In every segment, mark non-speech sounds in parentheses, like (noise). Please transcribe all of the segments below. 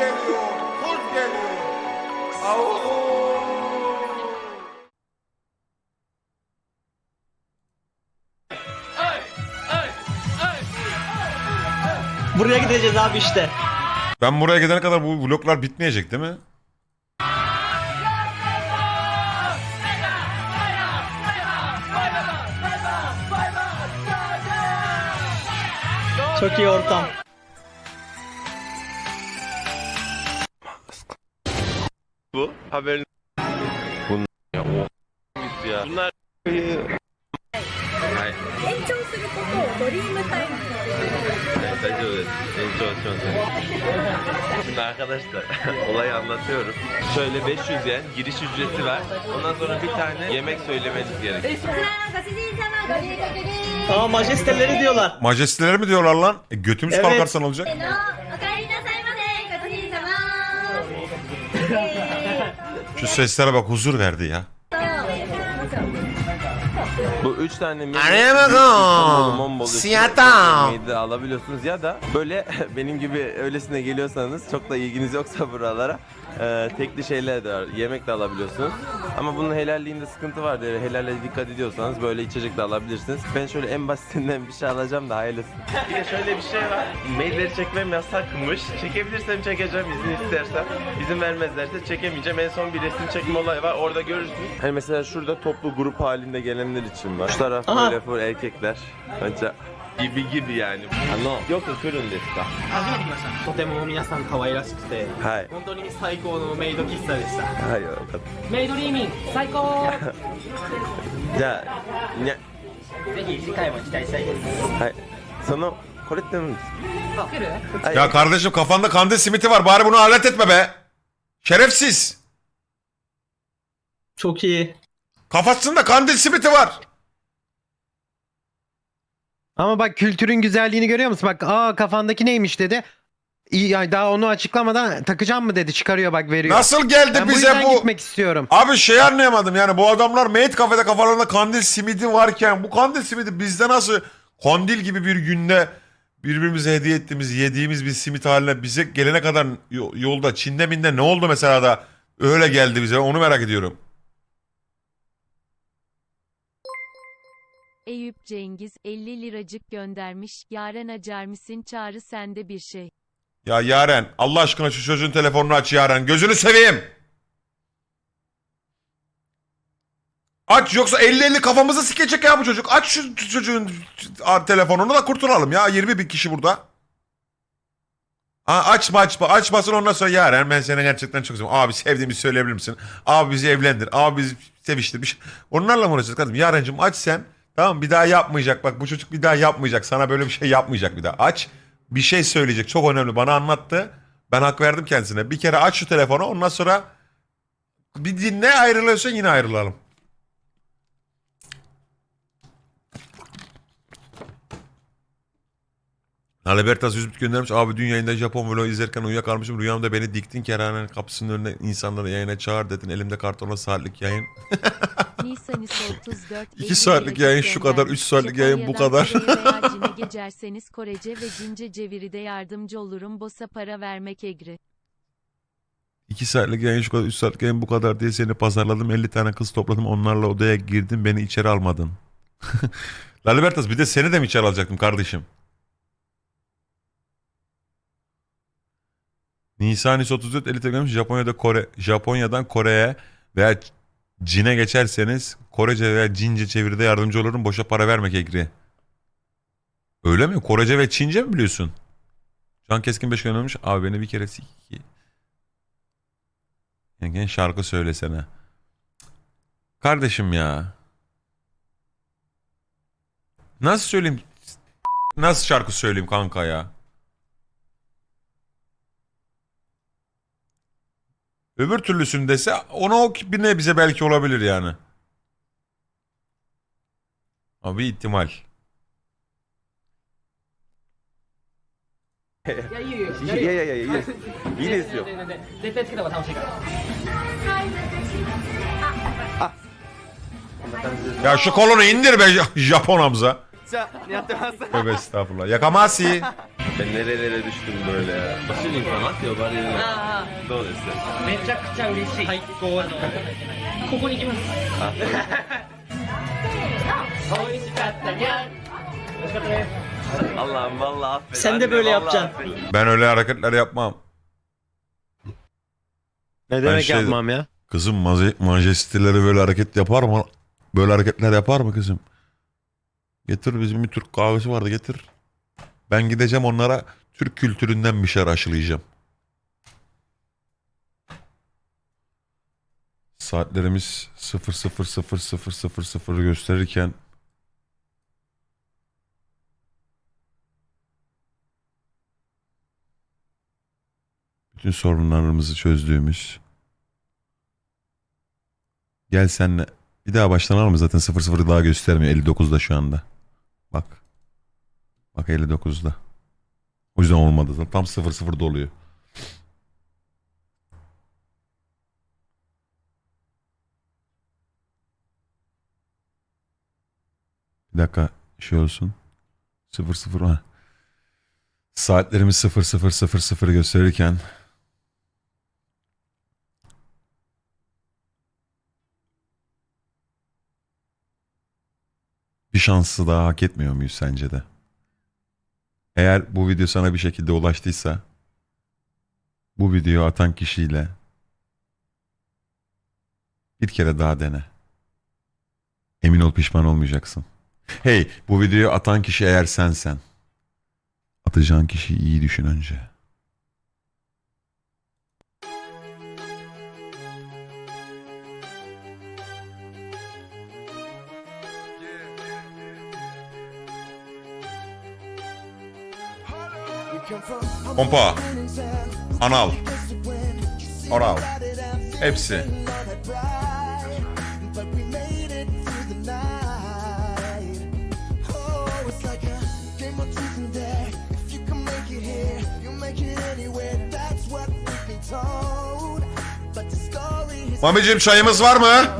geliyor, kuz geliyor. Au. Buraya gideceğiz abi işte. Ben buraya gidene kadar bu vloglar bitmeyecek değil mi? Çok iyi ortam. bu haberin Bunlar ya o ya. Bunlar はい延長することをドリームタイム大丈夫です延長しません Şimdi arkadaşlar (laughs) olayı anlatıyorum Şöyle 500 yen giriş ücreti var Ondan sonra bir tane yemek söylemeniz gerekiyor こちらご主人様ご入国です。 Aa majesteleri diyorlar. Majesteleri mi diyorlar lan? E, götümüz Evet. kalkarsan olacak. せーの、 Şu seslere bak huzur verdi ya. Bu 3 tane menü Araya bakın. Siyata. alabiliyorsunuz ya da böyle (laughs) benim gibi öylesine geliyorsanız çok da ilginiz yoksa buralara e, tekli şeyler de var. Yemek de alabiliyorsunuz. Ama bunun helalliğinde sıkıntı var diye helalle dikkat ediyorsanız böyle içecek de alabilirsiniz. Ben şöyle en basitinden bir şey alacağım da hayırlısı. Bir de şöyle bir şey var. Mailleri çekmem yasakmış. Çekebilirsem çekeceğim izin istersem. İzin vermezlerse çekemeyeceğim. En son bir resim çekme olayı var. Orada görürsünüz. Hani mesela şurada toplu grup halinde gelenler için var. Şu taraf böyle full erkekler. Bence gibi gibi yani. Ano. Yok kurun desu ka? 初めて来ましたとても皆さん可愛らしくてはい。本当に最高のメイド喫茶でしたはい、よかっメイドリーミン最高た。じゃあ、にゃ、ぜひ次回も期待したいですはい。その、これって何ですか作るはい。 Ya (laughs) kardeşim kafanda kandil simiti var. Bari bunu alet etme be. Şerefsiz. Çok iyi. Kafasında kandil simiti var. Ama bak kültürün güzelliğini görüyor musun? Bak aa kafandaki neymiş dedi. İyi, yani daha onu açıklamadan takacağım mı dedi çıkarıyor bak veriyor. Nasıl geldi ben bu bize yüzden bu? gitmek istiyorum. Abi şey anlayamadım yani bu adamlar Made kafede kafalarında kandil simidi varken bu kandil simidi bizde nasıl kandil gibi bir günde birbirimize hediye ettiğimiz yediğimiz bir simit haline bize gelene kadar yo- yolda Çin'de minde ne oldu mesela da öyle geldi bize onu merak ediyorum. Eyüp Cengiz 50 liracık göndermiş. Yaren acar mısın çağrı sende bir şey. Ya Yaren Allah aşkına şu çocuğun telefonunu aç Yaren gözünü seveyim. Aç yoksa 50-50 kafamızı sikecek ya bu çocuk. Aç şu çocuğun telefonunu da kurtulalım ya 20 bin kişi burada. Ha, açma açma açmasın ondan sonra Yaren ben seni gerçekten çok seviyorum. Abi sevdiğimi söyleyebilir misin? Abi bizi evlendir. Abi bizi seviştir. Bir şey. Onlarla mı uğraşacağız kardeşim? Yaren'cim aç sen. Tamam bir daha yapmayacak. Bak bu çocuk bir daha yapmayacak. Sana böyle bir şey yapmayacak bir daha. Aç. Bir şey söyleyecek. Çok önemli. Bana anlattı. Ben hak verdim kendisine. Bir kere aç şu telefonu. Ondan sonra bir dinle ayrılıyorsan yine ayrılalım. Albertas Yüzbit göndermiş. Abi dün yayında Japon vlog izlerken uyuyakalmışım. Rüyamda beni diktin kerhanenin kapısının önüne insanları yayına çağır dedin. Elimde kartonla saatlik yayın. (laughs) Nisan ise 34 İki 50 saatlik yayın şu kadar, göndermiş. üç saatlik yayın bu kadar. (laughs) Geçerseniz Korece ve Cince ceviride yardımcı olurum. Bosa para vermek egri. 2 saatlik yayın şu kadar 3 saatlik yayın bu kadar diye seni pazarladım. 50 tane kız topladım. Onlarla odaya girdim. Beni içeri almadın. (laughs) Lalibertas bir de seni de mi içeri alacaktım kardeşim? Nisan 34 50 telegram Japonya'da Kore Japonya'dan Kore'ye veya Cin'e geçerseniz Korece veya Cince çeviride yardımcı olurum. Boşa para vermek egri. Öyle mi? Korece ve Çince mi biliyorsun? Can Keskin 5 göndermiş. Abi beni bir kere sik. Yani şarkı söylesene. Kardeşim ya. Nasıl söyleyeyim? Nasıl şarkı söyleyeyim kanka ya? Öbür türlüsündese ona o bir nebze belki olabilir yani. Ama bir ihtimal. いやいいよいいよいやいやいやいやいいですいいですよ全然全然絶対つけた方が楽しいからこんな感じです。 Ya şu kolonu indir be J- Japon Hamza. Tövbe estağfurullah. Yakamasi. Ben nerelere düştüm böyle ya. Başarılı falan atıyor bari yerine. Doğru işte. めちゃくちゃ嬉しい最高あのここに行きます美味しかったにゃ美味しかったです Allah'ım vallahi affet. Sen de Anne, böyle vallahi yapacaksın. affet. Ben öyle hareketler yapmam. Ne demek şey- yapmam ya? Kızım maje- majesteleri böyle hareket yapar mı? Böyle hareketler yapar mı kızım? Getir bizim bir Türk kahvesi vardı getir. Ben gideceğim onlara Türk kültüründen bir şeyler aşılayacağım. Saatlerimiz 000000 gösterirken bütün sorunlarımızı çözdüğümüz Gel senle. Bir daha baştan alalım zaten 00 daha göstermiyor 59'da şu anda. Bak. Bak 59'da. O yüzden olmadı. Tam 00'da oluyor. Bir dakika şey olsun. 00 ha. Saatlerimiz 0000 gösterirken bir şansı daha hak etmiyor muyuz sence de? Eğer bu video sana bir şekilde ulaştıysa bu videoyu atan kişiyle bir kere daha dene. Emin ol pişman olmayacaksın. Hey bu videoyu atan kişi eğer sensen atacağın kişiyi iyi düşün önce. Pompa, anal, oral, hepsi. Mamicim çayımız var mı?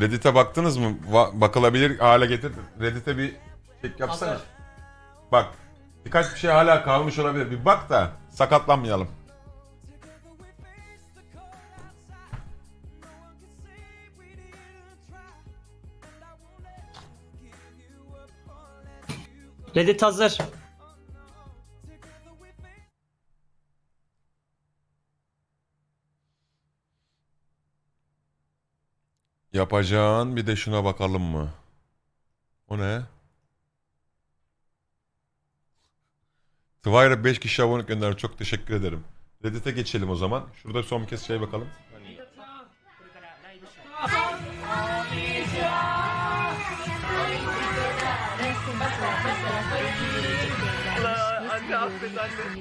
Reddit'e baktınız mı? Va- bakılabilir hale getir. Reddit'e bir çek yapsana. Bak. Birkaç bir şey hala kalmış olabilir. Bir bak da sakatlanmayalım. Reddit hazır. Yapacağın bir de şuna bakalım mı? O ne? Twire 5 kişi abonelik gönderdi. Çok teşekkür ederim. Reddit'e geçelim o zaman. Şurada son bir kez şey bakalım.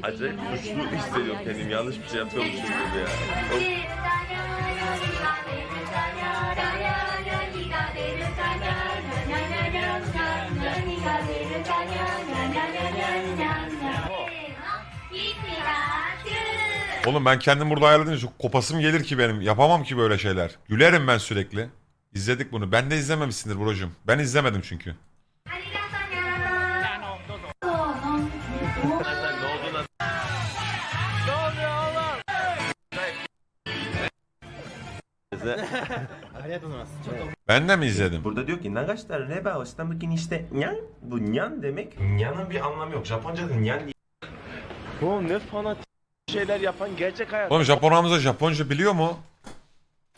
Acayip suçlu hissediyorum kendimi. Yanlış bir şey yapıyormuşum gibi ya. Oğlum ben kendim burada ayarladım. Çok kopasım gelir ki benim. Yapamam ki böyle şeyler. Gülerim ben sürekli. İzledik bunu. Ben de izlememişsindir brocum. Ben izlemedim çünkü. Ben de mi izledim? Burada diyor ki Nagaşlar reba ostamukin işte nyan. Bu nyan demek. Nyan'ın bir anlamı yok. Japonca'da nyan. Bu ne fanatik şeyler yapan gerçek hayat. Oğlum Japon Hamza Japonca biliyor mu?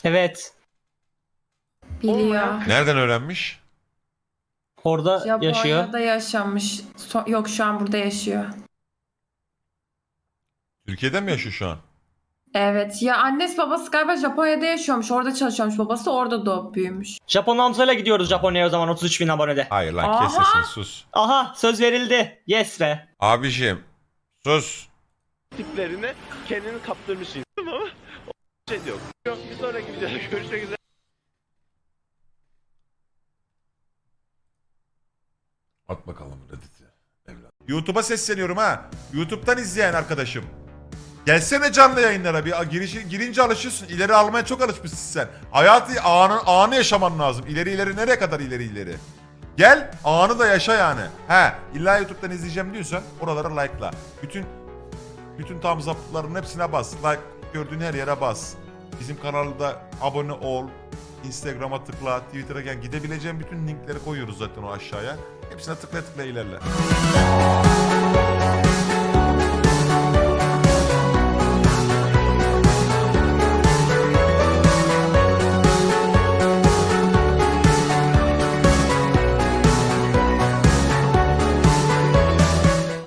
Evet. Biliyor. Nereden öğrenmiş? Orada yaşıyor. Japonya'da yaşamış. So- yok şu an burada yaşıyor. Türkiye'de mi yaşıyor şu an? Evet. Ya annesi babası galiba Japonya'da yaşıyormuş. Orada çalışıyormuş. Babası orada doğup büyümüş. Japon Hamza'yla gidiyoruz Japonya'ya o zaman 33 bin abonede. Hayır lan Aha! kes sesini sus. Aha söz verildi. Yes be. Abiciğim sus. Tiplerine kendini kaptırmış insan ama o şey yok. Yok bir sonraki videoda görüşmek üzere. At bakalım Reddit'i. Evlat. YouTube'a sesleniyorum ha. YouTube'dan izleyen arkadaşım. Gelsene canlı yayınlara bir girişi, girince alışıyorsun. İleri almaya çok alışmışsın sen. Hayatı anı, anı yaşaman lazım. İleri ileri nereye kadar ileri ileri? Gel anı da yaşa yani. He illa YouTube'dan izleyeceğim diyorsan oralara like'la. Bütün bütün thumbs up'ların hepsine bas. Like gördüğün her yere bas. Bizim kanalda abone ol. Instagram'a tıkla, Twitter'a gel. Gidebileceğin bütün linkleri koyuyoruz zaten o aşağıya. Hepsine tıkla tıkla ilerle.